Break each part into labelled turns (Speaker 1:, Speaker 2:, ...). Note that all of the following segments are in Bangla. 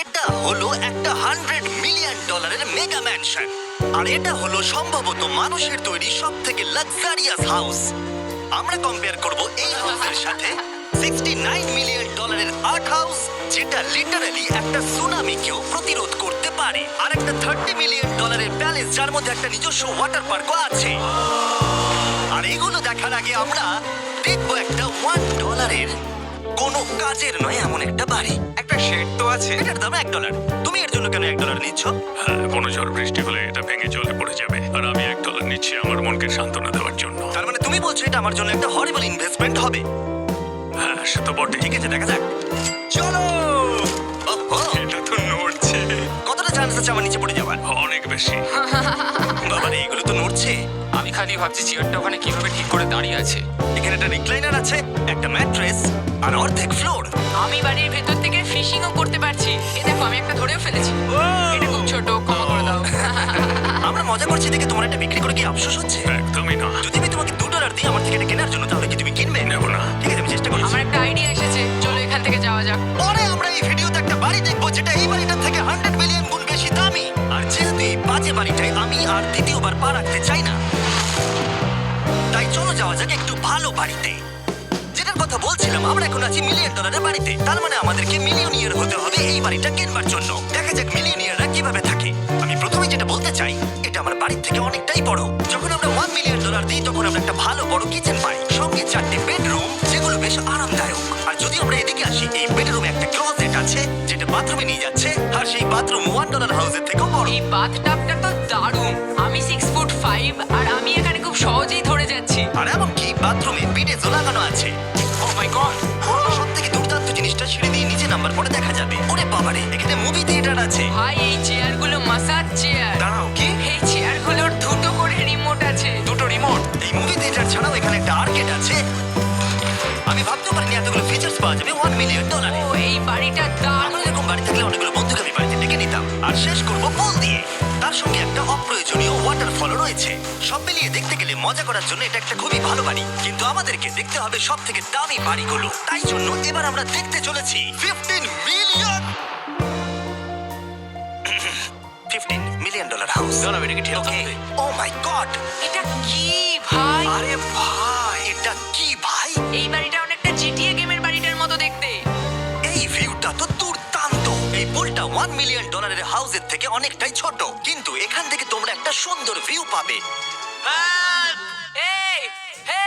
Speaker 1: এটা হলো একটা হান্ড্রেড মিলিয়ন ডলারের মেগা ম্যানশন আর এটা হলো সম্ভবত মানুষের তৈরি সব থেকে লাক্সারিয়াস হাউস আমরা কম্পেয়ার করব এই হাউসের সাথে 69 মিলিয়ন ডলারের আর্ট হাউস যেটা লিটারালি একটা সুনামিকেও প্রতিরোধ করতে পারে। আর একটা 30 মিলিয়ন ডলারের প্যালেস যার মধ্যে একটা নিজস্ব ওয়াটার পার্কও আছে। আর এগুলো দেখার আগে আমরা দেখব একটা ওয়ান ডলারের কোনো কাজের নয় এমন একটা বাড়ি।
Speaker 2: একটা শেড তো আছে।
Speaker 1: এটার দাম এক ডলার তুমি এর জন্য কেন এক ডলার নিচ্ছ?
Speaker 3: হ্যাঁ কোনো ঝড় বৃষ্টি হলে এটা ভেঙে জলে পড়ে যাবে। আর আমি এক ডলার নিচ্ছি আমার মনকে সান্ত্বনা দেওয়ার জন্য।
Speaker 1: তার মানে তুমি বলছো এটা আমার জন্য একটা হরিবল ইনভেস্টমেন্ট হবে?
Speaker 3: হ্যাঁ সে তো বটে
Speaker 1: ঠিক আছে দেখা যাক। চলো!
Speaker 3: এটা তো নড়ছে।
Speaker 1: কতটা চান্স আছে আমার নিচে পড়ে যাওয়ার?
Speaker 3: অনেক বেশি।
Speaker 1: বাবা রে এগুলো তো নড়ছে।
Speaker 2: আমি খালি ভাবছি চেয়ারটা ওখানে কীভাবে ঠিক করে দাঁড়িয়ে আছে।
Speaker 1: এখানে একটা রিক্লাইনার আছে একটা ম্যাট্রেস আর অর্ধেক ফ্লোর
Speaker 4: আমি বাড়ির ভেতর থেকে ফিশিংও করতে পারছি। এ দেখো আমি একটা ধরেও ফেলেছি। এটা খুব ছোট ক্ষমা করে দাও।
Speaker 1: আমরা মজা করছি দেখে তোমার এটা বিক্রি করে কি আফসোস হচ্ছে?
Speaker 3: একদমই না।
Speaker 1: যদি আমি তোমাকে দু ডলার দিই আমার থেকে এটা কেনার জন্য তাহলে কি তুমি কিনবে?
Speaker 3: নেব না।
Speaker 1: ঠিক আছে আমি চেষ্টা করছি।
Speaker 4: আমার একটা আইডিয়া এসেছে। চলো এখান থেকে যাওয়া যাক।
Speaker 1: পরে আমরা এই ভিডিওতে একটা বাড়ি দেখব যেটা এই বাড়িটার থেকে হান্ড্রেড মিলিয়ন গুণ বেশি দামি। আর যেহেতু এই বাজে বাড়িটায় আমি আর দ্বিতীয়বার পা রাখতে চাই না। তাই চলো যাওয়া যাক একটু ভালো বাড়িতে। কথা বলছিলাম আমরা এখন আছি মিলিয়ন ডলারের বাড়িতে। তার মানে আমাদেরকে মিলিয়নিয়ার হতে হবে এই বাড়িটা কেনবার জন্য? দেখা যাক মিলিয়নিয়াররা কীভাবে থাকে। আমি প্রথমে যেটা বলতে চাই এটা আমার বাড়ির থেকে অনেকটাই বড়। যখন আমরা ওয়ান মিলিয়ন ডলার দিই তখন আমরা একটা ভালো বড় কিচেন পাই। সঙ্গে চারটে বেডরুম যেগুলো বেশ আরামদায়ক। আর যদি আমরা এদিকে আসি এই বেডরুমে একটা ক্লোজেট আছে যেটা বাথরুমে নিয়ে যাচ্ছে আর সেই বাথরুম ওয়ান ডলার হাউসের থেকেও বড়।
Speaker 4: এই বাথটাবটা তো দারুণ। আমি সিক্স ফুট ফাইভ আর আমি এখানে খুব সহজেই ধরে যাচ্ছি।
Speaker 1: আর এমনকি বাথরুমে বিডেজও লাগানো আছে।
Speaker 2: গড।
Speaker 1: সব থেকে দুর্দান্ত জিনিসটা সিঁড়ি দিয়ে নিচে নাম্বার পরে দেখা যাবে। ওরে বাবারে এখানে মুভি থিয়েটার আছে।
Speaker 4: ভাই এই চেয়ারগুলো মাসাজ চেয়ার
Speaker 1: দাঁড়াও কি?
Speaker 4: এই চেয়ারগুলোর দুটো করে রিমোট আছে।
Speaker 2: দুটো রিমোট
Speaker 1: এই মুভি থিয়েটার ছাড়াও এখানে একটা আর্কেড আছে। আমি ভাবতেও পারিনি এতগুলো ফিচার্স পাওয়া যাবে ওয়ান মিলিয়ন ডলারে
Speaker 4: ও এই বাড়িটা দারুণ।
Speaker 1: এরকম বাড়ি থাকলে অনেকগুলো বন্ধুকে আমি বাড়িতে ডেকে নিতাম। আর শেষ করব বল দিয়ে। তার সঙ্গে একটা অপ্রয়োজনীয় ওয়াটারফলও রয়েছে। সব মিলিয়ে দেখতে গেলে মজা করার জন্য এটা একটা খুবই ভালো বাড়ি। কিন্তু আমাদেরকে দেখতে হবে সব থেকে দামি বাড়িগুলো। তাই জন্য এবার আমরা দেখতে চলেছি fifteen million fifteen million dollar house
Speaker 2: দাঁড়াও, এটাকে ঠেলতে
Speaker 1: ও মাই গড
Speaker 4: এটা কি ভাই?
Speaker 1: আরে ভাই! এটা কি সুন্দর ভিউ পাবে।
Speaker 4: এই!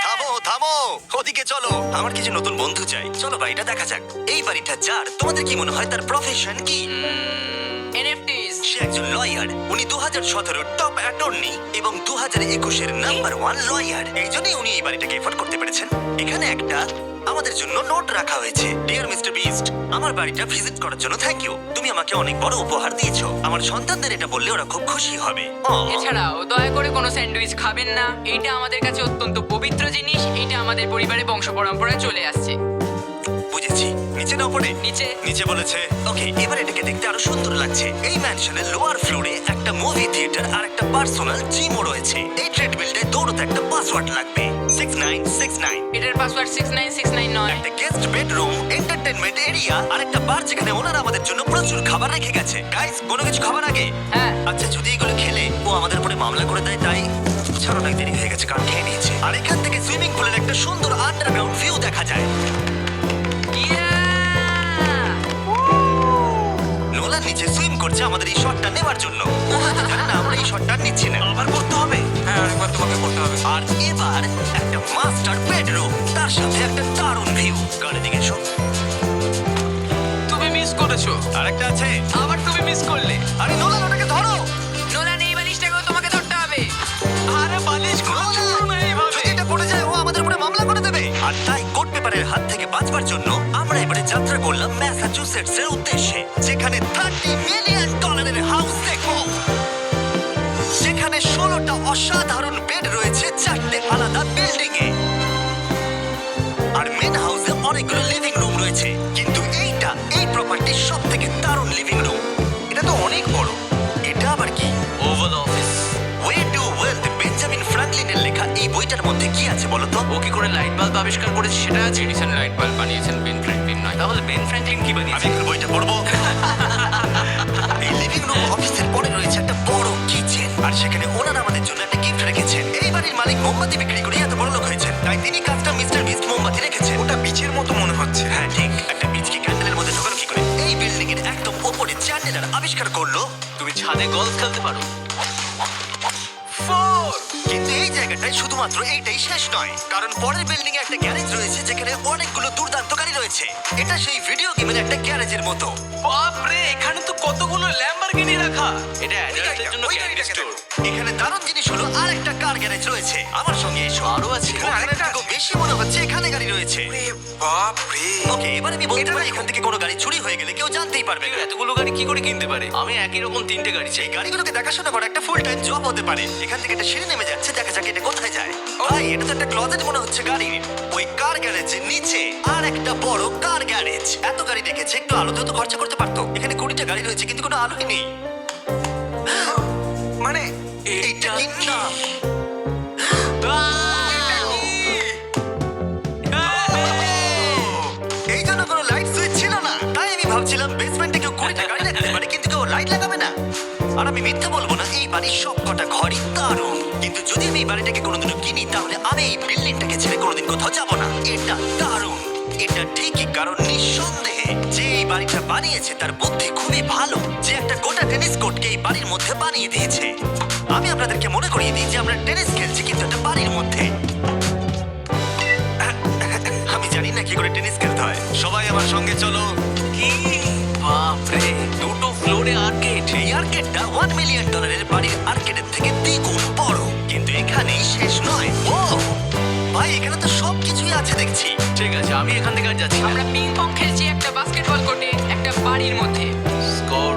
Speaker 1: থামো থামো। ওদিকে চলো। আমার কিছু নতুন বন্ধু চাই। চলো বাড়িটা দেখা যাক। এই বাড়িটা যার তোমাদের কি মনে হয় তার প্রফেশন কি?
Speaker 4: এনএফটিস
Speaker 1: সে একজন লয়ার উনি দু হাজার সতেরো টপ অ্যাটর্নি এবং দু হাজার একুশের নাম্বার ওয়ান লয়ার এই জন্যই উনি এই বাড়িটাকে এফোর্ড করতে পেরেছেন। এখানে একটা আমাদের জন্য নোট রাখা হয়েছে। আমার বাড়িটা ভিজিট করার জন্য থ্যাংক ইউ তুমি আমাকে অনেক বড় উপহার দিয়েছ। আমার সন্তানদের এটা বললে ওরা খুব খুশি হবে।
Speaker 4: এছাড়াও দয়া করে কোনো স্যান্ডউইচ খাবেন না। এটা আমাদের কাছে অত্যন্ত পবিত্র জিনিস। এটা আমাদের পরিবারে বংশ পরম্পরায় চলে আসছে।
Speaker 1: নিচে না পড়ে
Speaker 4: নিচে।
Speaker 1: নিচে বলেছে। ওকে এবার এটাকে দেখতে আরও সুন্দর লাগছে। এই ম্যানশনের লোয়ার ফ্লোরে একটা মুভি থিয়েটার আর একটা পার্সোনাল জিমও রয়েছে। এই ট্রেডমিলটায় দৌড়তে একটা পাসওয়ার্ড লাগবে। সিক্স নাইন সিক্স নাইন
Speaker 4: এটার password six nine six nine নয়।
Speaker 1: একটা গেস্ট বেডরুম এন্টারটেনমেন্ট এরিয়া আর একটা বার যেখানে ওনারা আমাদের জন্য প্রচুর খাবার রেখে গেছে। গাইস কোনো কিছু খাবার আগে?
Speaker 4: হ্যাঁ।
Speaker 1: আচ্ছা যদি এগুলো খেলে ও আমাদের উপরে মামলা করে দেয় তাই ছাড়ো অনেক দেরি হয়ে গেছে কারণ খেয়ে নিয়েছে। আর এখান থেকে সুইমিং পুলের একটা সুন্দর আন্ডারগ্রাউন্ড ভিউ দেখা যায়। করছে আমাদের এই শটটা নেবার জন্য। ও হয়তো জানে না আমরা এই শটটা নিচ্ছি না। আবার করতে হবে।
Speaker 2: হ্যাঁ আরেকবার তোমাকে করতে হবে।
Speaker 1: আর এবার একটা মাস্টার বেডরুম তার সাথে একটা দারুণ ভিউ গাড়ি দিকে এসো।
Speaker 2: তুমি মিস করেছ।
Speaker 1: আর একটা আছে।
Speaker 4: আবার তুমি মিস করলে।
Speaker 1: আরে নোলান ওটাকে ধরো।
Speaker 4: নোলান এই বালিশটাকেও তোমাকে ধরতে হবে।
Speaker 2: আরে বালিশগুলো ছুঁড়ো না এইভাবে।
Speaker 1: এটা পড়ে যায় ও আমাদের উপরে মামলা করে দেবে। আর তাই কোর্ট পেপারের হাত থেকে বাঁচবার জন্য আমরা এবারে যাত্রা করলাম ম্যাসাচুসেটস এর উদ্দেশ্যে যেখানে থার্টি মধ্যে কি আছে বলো তো? ও কি করে লাইট বাল্ব আবিষ্কার করেছে? সেটা আছে এডিসন লাইট বাল্ব বানিয়েছেন বেন ফ্র্যাঙ্কলিন নয়। তাহলে বেন ফ্র্যাঙ্কলিন কি বানিয়েছে? আমি এখন বইটা পড়ব। এই লিভিং রুম অফিসের পরে রয়েছে একটা বড় কিচেন আর সেখানে
Speaker 2: ওনারা আমাদের
Speaker 1: জন্য একটা গিফট রেখেছেন। এই বাড়ির মালিক মোমবাতি বিক্রি করে এত বড় লোক
Speaker 2: হয়েছেন। তাই তিনি কাজটা মিস্টার বিস্ট মোমবাতি রেখেছেন। ওটা বীজের মতো মনে হচ্ছে। হ্যাঁ ঠিক। একটা বীজকে ক্যান্ডেলের মধ্যে ঢোকানো
Speaker 1: কি
Speaker 2: করে?
Speaker 1: এই বিল্ডিং এর একদম ওপরে চ্যান্ডেলার আবিষ্কার করল।
Speaker 2: তুমি ছাদে গলফ খেলতে পারো।
Speaker 1: জায়গাটায় শুধুমাত্র এইটাই শেষ নয়। কারণ পরের বিল্ডিং এ একটা গ্যারেজ রয়েছে যেখানে অনেকগুলো দুর্দান্ত গাড়ি রয়েছে। এটা সেই ভিডিও গেমের একটা গ্যারেজের মতো।
Speaker 2: বাপরে এখানে তো কতগুলো ল্যাম্বরগিনি রাখা। এটা অ্যাডাল্টদের জন্য
Speaker 1: ওই
Speaker 2: ক্যান্ডি
Speaker 1: গাড়িটাকে
Speaker 2: স্টোর
Speaker 1: দেখো। এখানে দারুণ জিনিস হলো আর একটা কার গ্যারেজ রয়েছে। আমার সঙ্গে এসো।
Speaker 2: আরও আছে?
Speaker 5: আরেকটা
Speaker 1: বেশি মনে হচ্ছে এখানে গাড়ি রয়েছে।
Speaker 5: বাপ রে
Speaker 1: ওকে এবার আমি বলতে পারি এখান থেকে কোনো গাড়ি চুরি হয়ে গেলে কেউ জানতেই পারবে না।
Speaker 2: এতগুলো গাড়ি কি করে কিনতে পারে? আমি একই রকম তিনটে গাড়ি চাই।
Speaker 1: এই গাড়িগুলোকে দেখাশোনা করা একটা ফুল টাইম জব হতে পারে। এখান থেকে একটা সিঁড়ি নেমে যাচ্ছে দেখা যাক এটা কোথায় যায়। ভাই এটা তো একটা ক্লজেট মনে হচ্ছে গাড়ির। ওই কার গ্যারেজের নিচে আর একটা বড় কার গ্যারেজ? এত গাড়ি রেখেছে একটু আলোতেও তো খরচা করতে পারতো। এখানে কুড়িটা গাড়ি রয়েছে কিন্তু কোনো আলোই নেই।
Speaker 5: মানে
Speaker 1: এইটা না এই জন্য কোনো লাইট সুইচ ছিল না। তাই আমি ভাবছিলাম বেসমেন্টে কেউ কুড়িটা গাড়ি রাখতে পারে কিন্তু কেউ লাইট লাগাবে না। আর আমি মিথ্যা বলব না এই বাড়ির সব কটা ঘরই দারুণ। কিন্তু যদি আমি এই বাড়িটাকে কোনোদিনও কিনি তাহলে আমি এই বিল্ডিংটাকে ছেড়ে এটা ঠিকই কারণ নিঃসন্দেহে যে এই বাড়িটা বানিয়েছে তার বুদ্ধি খুবই ভালো। যে একটা গোটা টেনিস কোর্টকে এই বাড়ির মধ্যে বানিয়ে দিয়েছে। আমি আপনাদেরকে মনে করিয়ে দিই যে আমরা টেনিস খেলছি কিন্তু একটা বাড়ির মধ্যে। আমি জানি না কি করে টেনিস খেলতে হয়। সবাই আমার সঙ্গে চলো।
Speaker 2: কি বাপরে দুটো ফ্লোরে আর্কেড।
Speaker 1: এই আর্কেডটা ওয়ান মিলিয়ন ডলারের বাড়ির আর্কেডের থেকে দ্বিগুণ বড়। কিন্তু এখানেই শেষ নয়। ও! ভাই এখানে তো সবকিছুই আছে দেখছি।
Speaker 2: ঠিক আছে আমি এখান থেকে আর যাচ্ছি না।
Speaker 4: আমরা পিং পং খেলছি একটা বাস্কেটবল কোর্টে একটা বাড়ির মধ্যে।
Speaker 2: স্কোর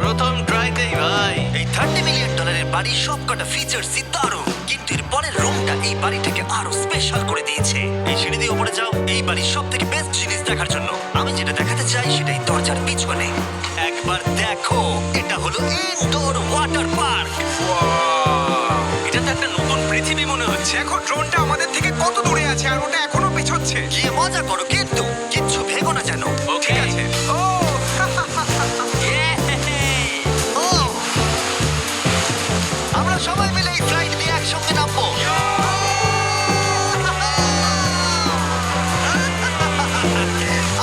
Speaker 2: প্রথম ট্রাইতেই ভাই।
Speaker 1: এই থার্টি মিলিয়ন ডলারের বাড়ির সবকটা ফিচার্সই দারুণ। কিন্তু এর পরের রুমটা এই বাড়িটাকে আরও স্পেশাল করে দিয়েছে। এই সিঁড়ি দিয়ে উপরে যাও এই বাড়ির সব থেকে বেস্ট জিনিস দেখার জন্য। আমি যেটা দেখাতে চাই সেটাই দরজার পিছনে। একবার দেখো এটা হলো ইনডোর ওয়াটার পার্ক
Speaker 2: পৃথিবী মনে হচ্ছে।
Speaker 5: দেখো ড্রোনটা আমাদের থেকে কত দূরে আছে আর ওটা এখনও পেছচ্ছে।
Speaker 1: গিয়ে মজা করো কিন্তু কিচ্ছু ভেবো না যেন।
Speaker 2: ওকে আছে?
Speaker 5: ও
Speaker 1: ও আমরা সবাই মিলে এই ফ্লাইট দিয়ে একসঙ্গে নামবো।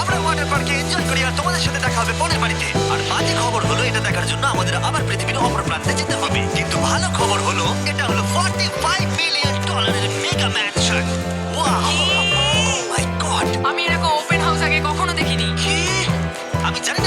Speaker 1: আমরা ওয়াটার পার্কে এনজয় করি আর তোমাদের সাথে দেখা হবে পরের বাড়িতে। আর বাজে খবর হলো এটা দেখার জন্য আমাদের আবার পৃথিবীর অপর প্রান্তে যেতে হবে। কিন্তু ভালো খবর হলো এটা হলো 45 মিলিয়ন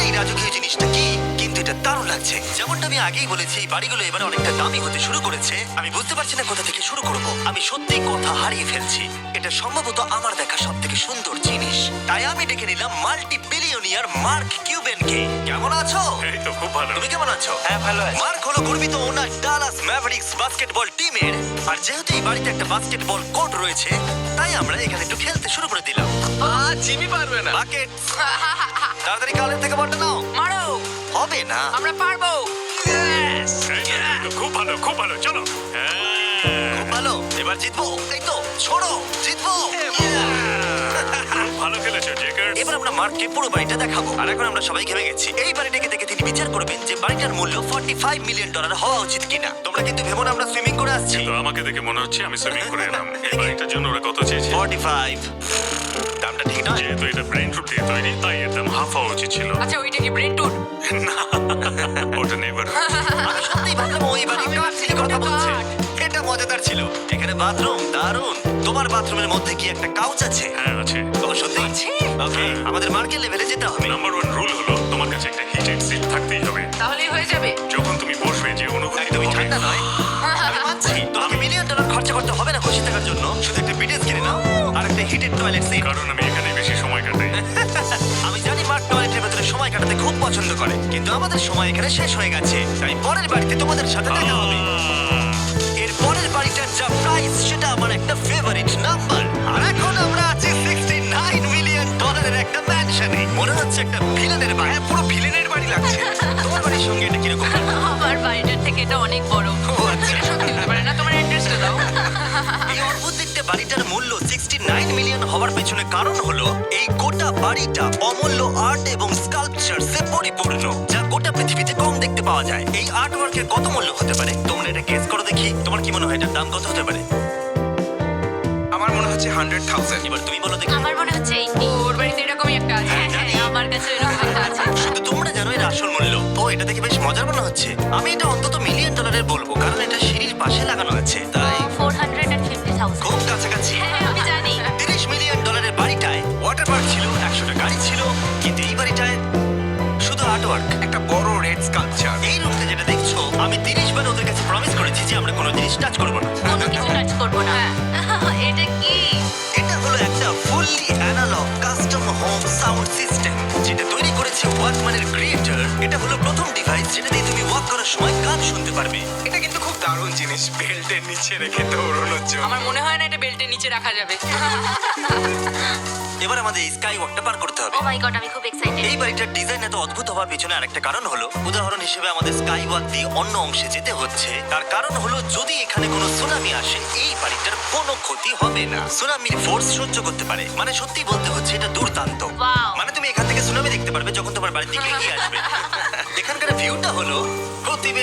Speaker 1: এই রাজকীয় জিনিসটা কি? কিন্তু এটা দারুণ লাগছে। যেমনটা আমি আগেই বলেছি এই বাড়িগুলো এবার অনেকটা দামি হতে শুরু করেছে। আমি বুঝতে পারছি না কোথা থেকে শুরু করব। আমি সত্যি কথা হারিয়ে ফেলছি। এটা সম্ভবত আমার দেখা সব থেকে সুন্দর জিনিস। তাই আমি ডেকে নিলাম মাল্টি বিলিয়নিয়ার মার্ক কিউবেনকে। কেমন আছো?
Speaker 3: এই তো খুব ভালো।
Speaker 1: তুমি কেমন আছো? হ্যাঁ ভালো আছি। মার্ক হলো গর্বিত ওনার ডালাস ম্যাভরিক্স বাস্কেটবল টিমের আর যেহেতু এই বাড়িতে একটা বাস্কেটবল কোর্ট রয়েছে তাই আমরা এখানে একটু খেলতে শুরু করে দিলাম।
Speaker 2: আ জিমি পারবে না।
Speaker 1: বাকেট তাড়াতাড়ি কালের থেকে বলটা নাও।
Speaker 4: মারো।
Speaker 1: হবে না।
Speaker 4: আমরা পারব।
Speaker 3: খুব ভালো খুব ভালো চলো। হ্যাঁ
Speaker 1: খুব ভালো। এবার জিতবো। এই তো ছোড়ো জিতবো।
Speaker 3: ভালো খেলেছো
Speaker 1: এবার আমরা মার্ককে পুরো বাড়িটা দেখাবো। আর এখন আমরা সবাই ঘেমে গেছি। এই বাড়িটাকে দেখে তিনি বিচার করবেন যে বাড়িটার মূল্য 45 মিলিয়ন ডলার হওয়া উচিত কিনা। তোমরা কিন্তু ভেবো না আমরা সুইমিং করে আসছি।
Speaker 3: তো আমাকে দেখে মনে হচ্ছে আমি সুইমিং করে এলাম। এই বাড়িটার জন্য ওরা কত চেয়েছে?
Speaker 1: 45 দামটা ঠিক নয়?
Speaker 3: যেহেতু এটা ব্রেন টুট দিয়ে তৈরি তাই এর দাম হাফ হওয়া উচিত ছিল।
Speaker 4: আচ্ছা ওইটা কি ব্রেন টুট
Speaker 3: ওটা নেবার
Speaker 1: আমি সত্যিই ভাবলাম ওই বাড়ির কাঠ দিয়ে কথা বলছে? বাথরুম দারুণ। তোমার বাথরুমের মধ্যে কি একটা কাউচ আছে?
Speaker 3: হ্যাঁ আছে।
Speaker 1: ও সত্যি? ওকে আমাদের মার্কেট লেভেলে যেতে হবে।
Speaker 3: নাম্বার ওয়ান রুল হলো তোমার কাছে একটা হিটেড সিট থাকতেই হবে।
Speaker 4: তাহলেই হয়ে যাবে।
Speaker 3: যখন তুমি বসবে যে অনুভূতি হবে
Speaker 1: ঠান্ডা নয়। আমি মানছি তোমাকে মিলিয়ন ডলার খরচা করতে হবে না খুশি থাকার জন্য। শুধু একটা বিটেজ কিনে নাও আর একটা হিটেড টয়লেট সিট
Speaker 3: কারণ আমি এখানে বেশি সময় কাটাই।
Speaker 1: আমি জানি মার্ক টয়লেটের ভেতরে সময় কাটাতে খুব পছন্দ করে কিন্তু আমাদের সময় এখানে শেষ হয়ে গেছে। তাই পরের বাড়িতে তোমাদের সাথে দেখা হবে। ভিলেনের বাড়ি হ্যাঁ, পুরো ভিলেনের বাড়ি লাগছে। তোমার বাড়ির সঙ্গে এটা কীরকম?
Speaker 4: আমার বাড়িটার থেকে এটা অনেক বড়।
Speaker 1: ও আচ্ছা।
Speaker 4: সত্যি হতে পারে না তোমার অ্যাড্রেসটা দাও।
Speaker 1: এই অদ্ভুত দেখতে বাড়িটার মূল্য 69 মিলিয়ন হওয়ার পেছনে কারণ হলো এই গোটা বাড়িটা অমূল্য আর্ট এবং স্কাল্পচারসে পরিপূর্ণ যা গোটা পৃথিবীতে কম দেখতে পাওয়া যায়। এই আর্ট ওয়ার্কের কত মূল্য হতে পারে? তোমরা এটা গেস করো দেখি। তোমার কি মনে হয় এটার দাম কত হতে পারে?
Speaker 5: হচ্ছে হান্ড্রেড থাউজেন্ড
Speaker 1: এবার তুমি বলো দেখি।
Speaker 6: আমার মনে হচ্ছে এই
Speaker 4: ওর বাড়িতে এরকমই একটা আছে।
Speaker 1: হ্যাঁ, জানি।
Speaker 4: আমার কাছে এরকম একটা আছে।
Speaker 1: শুধু তুমি আসল মূল্য। ও এটা দেখে বেশ মজার মনে হচ্ছে। আমি এটা অন্তত মিলিয়ন ডলারের বলব কারণ এটা সিঁড়ির পাশে লাগানো আছে। তাই
Speaker 6: four hundred and fifty thousand
Speaker 1: খুব কাছাকাছি।
Speaker 6: হ্যাঁ আমি জানি।
Speaker 1: তিরিশ মিলিয়ন ডলারের বাড়িটায় ওয়াটার পার্ক ছিল একশোটা গাড়ি ছিল কিন্তু এই বাড়িটায় শুধু আর্টওয়ার্ক
Speaker 5: একটা বড় রেড স্কাল্পচার
Speaker 1: এই রুমটা যেটা দেখছ আমি তিরিশ বার ওদের কাছে প্রমিস করেছি যে আমরা কোনো জিনিস টাচ করব না।
Speaker 6: কোনো কিছু টাচ করব না। এটা
Speaker 1: হলো প্রথম ডিভাইস যেটা দিয়ে তুমি ওয়াক করার সময় গান শুনতে পারবে।
Speaker 5: এটা কিন্তু খুব দারুণ জিনিস বেল্টের নিচে রেখে দৌড়ানোর জন্য
Speaker 4: আমার মনে হয় না এটা বেল্টের নিচে রাখা যাবে।
Speaker 1: এবার আমাদের এই স্কাই ওয়াকটা পার করতে হবে।
Speaker 6: ও মাই গড আমি খুব এক্সাইটেড
Speaker 1: এই বাড়িটার ডিজাইন এত অদ্ভুত হওয়ার পিছনে আরেকটা কারণ হলো উদাহরণ হিসেবে আমাদের স্কাই ওয়াক দিয়ে অন্য অংশে যেতে হচ্ছে। তার কারণ হলো যদি এখানে কোনো সুনামি আসে এই বাড়িটার কোনো ক্ষতি হবে না। সুনামির ফোর্স সহ্য করতে পারে। মানে সত্যি বলতে হচ্ছে এটা দুর্দান্ত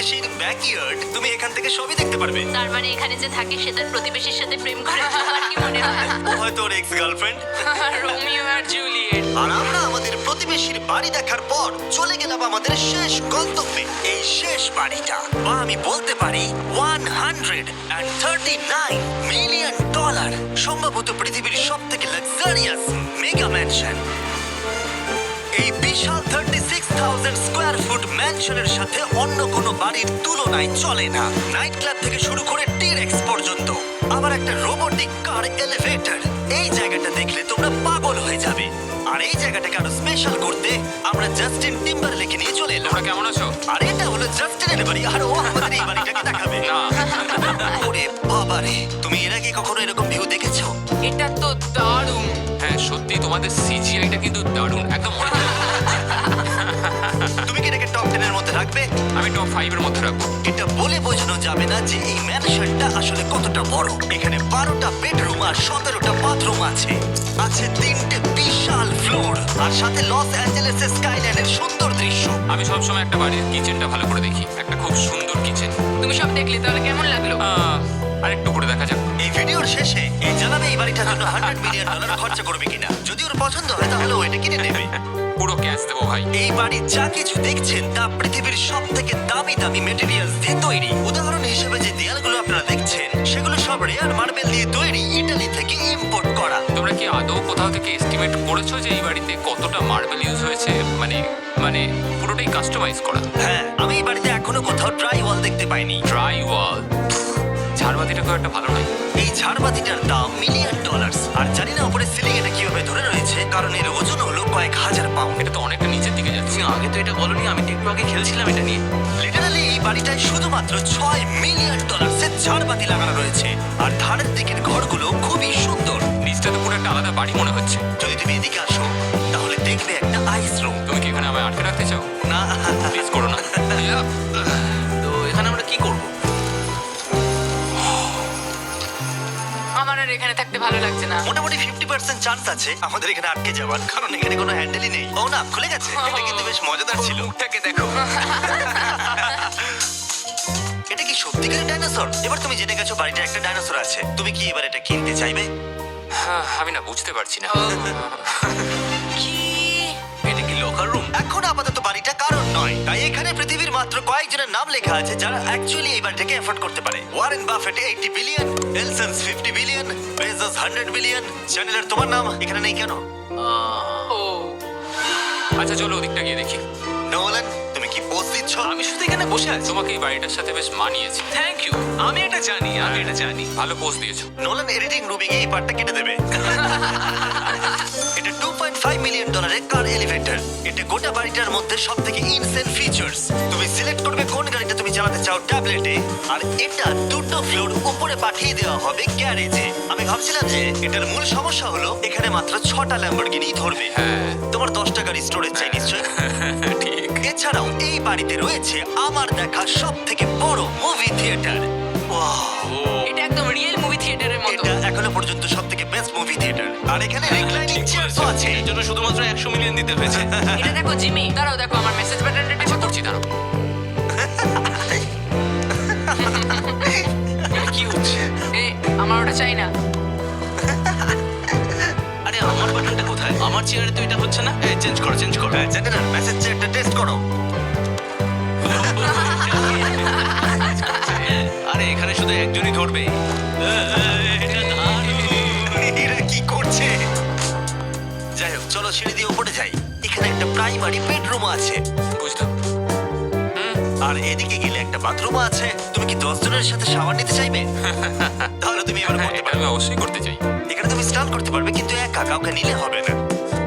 Speaker 1: প্রতিবেশীর ব্যাকইয়ার্ড তুমি এখান থেকে সবই দেখতে পারবে।
Speaker 6: তার মানে এখানে যে থাকে সে তার প্রতিবেশীর সাথে প্রেম করে। তোমার কি মনে হয়?
Speaker 1: ও হয়তো ওর এক্স গার্লফ্রেন্ড
Speaker 4: রোমিও আর জুলিয়েট।
Speaker 1: আর আমরা আমাদের প্রতিবেশীর বাড়ি দেখার পর চলে গেলাম আমাদের শেষ গন্তব্যে। এই শেষ বাড়িটা বা আমি বলতে পারি one hundred and thirty nine million dollar সম্ভবত পৃথিবীর সব থেকে লাক্সারিয়াস মেগা ম্যানশন এই বিশাল ম্যানশনের সাথে অন্য কোনো বাড়ির তুলনায় চলে না। নাইট ক্লাব থেকে শুরু করে টিরেক্স পর্যন্ত। আবার একটা রোবটিক কার এলিভেটর এই জায়গাটা দেখলে তোমরা পাগল হয়ে যাবে। আর এই জায়গাটাকে আরও স্পেশাল করতে আমরা জাস্টিন টিম্বার লিখে নিয়ে চলে এলাম।
Speaker 2: তোমরা কেমন আছো?
Speaker 1: আর এটা হলো জাস্টিনের বাড়ি আর ও আমাদের এই বাড়িটাকে দেখাবে।
Speaker 2: না।
Speaker 1: ওরে বাবারে তুমি এর আগে কখনো এরকম ভিউ দেখেছ?
Speaker 4: এটা তো দারুণ।
Speaker 2: হ্যাঁ সত্যি তোমাদের সিজিআইটা কিন্তু দারুণ। একদম
Speaker 1: রাখবে
Speaker 2: আমি টপ ফাইভের মধ্যে রাখব।
Speaker 1: এটা বলে বোঝানো যাবে না যে এই ম্যানশনটা আসলে কতটা বড়। এখানে বারোটা বেডরুম আর সতেরোটা বাথরুম আছে। আছে তিনটে বিশাল ফ্লোর। আর সাথে লস অ্যাঞ্জেলেসের স্কাইল্যান্ডের সুন্দর দৃশ্য।
Speaker 2: আমি সবসময় একটা বাড়ির কিচেনটা ভালো করে দেখি। একটা খুব সুন্দর কিচেন।
Speaker 4: তুমি সব দেখলে তাহলে কেমন লাগল?
Speaker 2: আর একটু করে দেখা যাক।
Speaker 1: এই ভিডিওর শেষে এই জানাবে এই বাড়িটার জন্য হান্ড্রেড মিলিয়ন ডলার খরচা করবে কিনা। যদি ওর পছন্দ হয় তাহলে ও এটা কিনে নেবে।
Speaker 2: পুরো ক্যাশ দেবো ভাই।
Speaker 1: এই বাড়ি যা কিছু দেখছেন তা পৃথিবীর সব থেকে দামি দামি মেটেরিয়ালস দিয়ে তৈরি। উদাহরণ হিসেবে যে দেয়ালগুলো আপনারা দেখছেন সেগুলো সব রেয়ার মার্বেল দিয়ে তৈরি ইটালি থেকে ইম্পোর্ট করা।
Speaker 2: তোমরা কি আদৌ কোথাও থেকে এস্টিমেট করেছ যে এই বাড়িতে কতটা মার্বেল ইউজ হয়েছে? মানে মানে পুরোটাই কাস্টমাইজ করা।
Speaker 1: হ্যাঁ আমি এই বাড়িতে এখনও কোথাও ড্রাই ওয়াল দেখতে পাইনি।
Speaker 2: ড্রাই ওয়াল ঝাড়বাতিটা খুব একটা ভালো নয়।
Speaker 1: ঝাড়বাতিটার দাম মিলিয়ন ডলার আর জানি না উপরে সিলিং এটা কীভাবে ধরে রয়েছে, কারণ এর ওজন হলো কয়েক হাজার পাউন্ড
Speaker 2: এটা তো অনেকটা নিচের দিকে যাচ্ছে।
Speaker 7: আগে তো এটা বলনি, আমি তো একটু আগে খেলছিলাম এটা নিয়ে।
Speaker 1: লিটারালি এই বাড়িটায় শুধুমাত্র ছয় মিলিয়ন ডলার্সের ঝাড়বাতি লাগানো পার্সেন্ট চান্স আছে আমাদের এখানে আটকে যাওয়ার কারণ এখানে কোনো হ্যান্ডেলই নেই। ও না খুলে গেছে। এটা কিন্তু বেশ মজাদার ছিল।
Speaker 7: মুখটাকে দেখো।
Speaker 1: এটা কি সত্যিকারের ডাইনোসর এবার তুমি জেনে গেছো বাড়িতে একটা ডাইনোসর আছে। তুমি কি এবার এটা কিনতে চাইবে?
Speaker 2: হ্যাঁ, আমি না বুঝতে পারছি না।
Speaker 7: এটা কি লকার রুম
Speaker 1: এখন আপাতত বাড়িটা কারণ নয় তাই এখানে পৃথিবীর মাত্র কয়েকজনের নাম লেখা আছে যারা অ্যাকচুয়ালি এই বাড়িটাকে এফোর্ড করতে পারে। Warren Buffett eighty billion Ellison's fifty billion Bezos hundred billion চ্যানেলের তোমার নাম এখানে নেই কেন?
Speaker 4: ও।
Speaker 2: আচ্ছা চলো ওদিকটা গিয়ে দেখি।
Speaker 1: নোলান তুমি কি পোস্ট দিচ্ছ?
Speaker 7: আমি শুধু এখানে বসে আছি।
Speaker 2: তোমাকে এই বাড়িটার সাথে বেশ মানিয়েছে।
Speaker 7: থ্যাংক ইউ আমি এটা জানি আমি এটা জানি।
Speaker 2: ভালো পোস্ট দিয়েছ।
Speaker 1: নোলান এডিটিং রুমে গিয়ে এই পার্টটা কেটে দেবে। এটা বাড়িটার মধ্যে সব থেকে ইনসেন ফিচার্স তুমি সিলেক্ট করবে কোন গাড়িটা তুমি চালাতে চাও ট্যাবলেটে আর এটা দুটো ফ্লোর উপরে পাঠিয়ে দেওয়া হবে গ্যারেজে আমি ভাবছিলাম যে এটার মূল সমস্যা হলো এখানে মাত্র ছটা ল্যাম্বরগিনি ধরবে।
Speaker 2: হ্যাঁ।
Speaker 1: তোমার দশটা গাড়ি স্টোরেজ চাই নিশ্চয়ই
Speaker 2: ঠিক।
Speaker 1: এছাড়াও এই বাড়িতে রয়েছে আমার দেখা সব থেকে বড় মুভি থিয়েটার
Speaker 4: এটা একদম রিয়েল মুভি থিয়েটারের মতো।
Speaker 1: এটা এখনও পর্যন্ত সব থেকে বেস্ট মুভি থিয়েটার আর এখানে রিক্লাইনিং আছে।
Speaker 7: এর জন্য শুধুমাত্র একশো মিলিয়ন দিতে হয়েছে।
Speaker 4: এটা দেখো জিমি দাঁড়াও দেখো আমার মেসেজ বাটনটা
Speaker 2: আচ্ছা করছি দাঁড়াও।
Speaker 7: কি হচ্ছে
Speaker 4: এ আমার ওটা চাই না।
Speaker 7: আরে আমার বাটনটা কোথায়? আমার চেয়ারে তো এটা হচ্ছে না? চেঞ্জ করো চেঞ্জ করো।
Speaker 1: জেনারেল মেসেজ চেকটা টেস্ট করো।
Speaker 7: শুধু একজনই ধরবে।
Speaker 1: এরা কি করছে? যাই হোক চলো সিঁড়ি দিয়ে উপরে যাই। এখানে একটা প্রাইমারি বেডরুম আছে।
Speaker 2: বুঝলাম।
Speaker 1: আর এদিকে গেলে একটা বাথরুম আছে। তুমি কি দশ জনের সাথে শাওয়ার নিতে চাইবে? তাহলে তুমি এবার
Speaker 2: হ্যাঁ
Speaker 1: করতে পারবে
Speaker 2: আমি অবশ্যই করতে চাই।
Speaker 1: এখানে তুমি স্নান করতে পারবে কিন্তু একা কাউকে নিলে হবে না।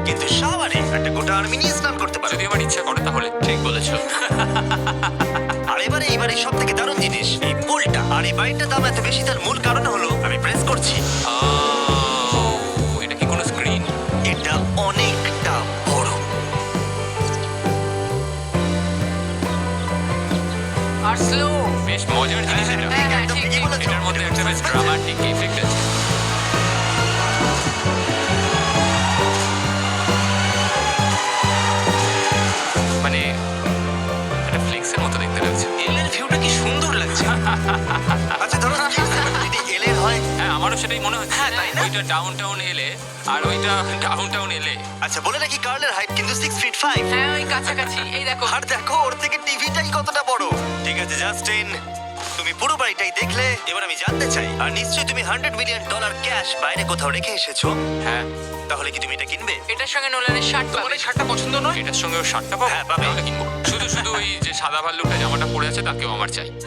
Speaker 1: কিন্তু শাওয়ারে একটা গোটা আর্মি নিয়ে স্নান করতে পারবে
Speaker 2: যদি আমার ইচ্ছা করে তাহলে।
Speaker 7: ঠিক বলেছ।
Speaker 1: আর এবারে এবারে সব থেকে দারুণ জিনিস এই পুলটা আর এই বাড়িটার দাম এত বেশি তার মূল কারণ হলো আমি প্রেস করছি।
Speaker 2: আহ, এটা কি কোনো স্ক্রিন
Speaker 1: এটা অনেকটা বড়।
Speaker 4: আর স্লো
Speaker 2: বেশ মজার জিনিস এটা।
Speaker 4: হ্যাঁ হ্যাঁ ঠিক
Speaker 1: বলেছ।
Speaker 2: এটার মধ্যে একটা বেশ ড্রামাটিক এফেক্ট আছে। সেটাই মনে হচ্ছে।
Speaker 7: হ্যাঁ, তাই না?
Speaker 2: ওইটা ডাউন টাউন এলে আর ওইটা ডাউন টাউন এলে।
Speaker 1: আচ্ছা বলে রাখি কার্লের হাইট কিন্তু সিক্স ফিট ফাইভ
Speaker 4: হ্যাঁ ওই কাছাকাছি এই দেখো।
Speaker 1: আর দেখো ওর থেকে টিভিটাই কতটা বড়। ঠিক আছে জাস্টিন তুমি পুরো বাড়িটাই দেখলে। এবার আমি জানতে চাই আর নিশ্চয়ই তুমি হান্ড্রেড মিলিয়ন ডলার ক্যাশ বাইরে কোথাও রেখে এসেছ?
Speaker 2: হ্যাঁ।
Speaker 1: তাহলে কি তুমি এটা কিনবে?
Speaker 4: এটার সঙ্গে নোলানের শার্ট
Speaker 7: তোমার এই শার্টটা পছন্দ নয়?
Speaker 2: এটার সঙ্গে ওর শার্টটা পাবো?
Speaker 1: হ্যাঁ, পাবে।
Speaker 2: তাহলে কিনবো। শুধু শুধু ওই যে সাদা ভাল্লুকটা জামাটা পরে আছে তাকেও আমার চাই।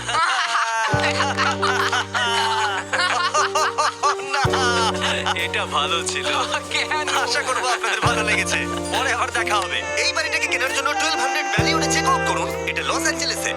Speaker 7: এটা ভালো ছিল।
Speaker 4: কেন?
Speaker 1: আশা করব আপনাদের ভালো লেগেছে। পরে আবার দেখা হবে। এই বাড়িটাকে কেনার জন্য টুয়েলভ হান্ড্রেড ভ্যালিউনে চেক আউট করুন। এটা লস অ্যাঞ্জেলেসে